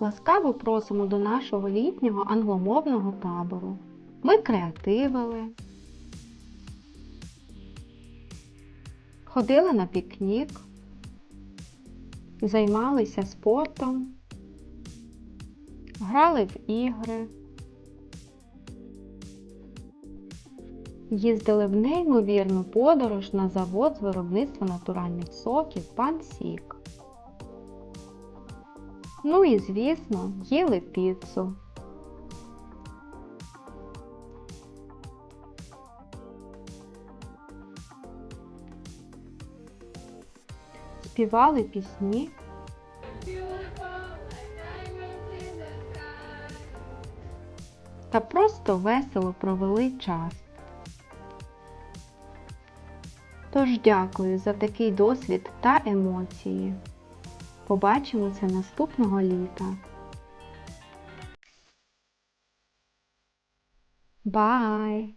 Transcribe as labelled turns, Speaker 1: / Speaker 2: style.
Speaker 1: Ласкаво просимо до нашого літнього англомовного табору. Ми креативили, ходили на пікнік, займалися спортом, грали в ігри, їздили в неймовірну подорож на завод з виробництва натуральних соків Пан Сік. Ну і, звісно, їли піцу. Співали пісні. Та просто весело провели час. Тож дякую за такий досвід та емоції. Побачимося наступного літа. Бай!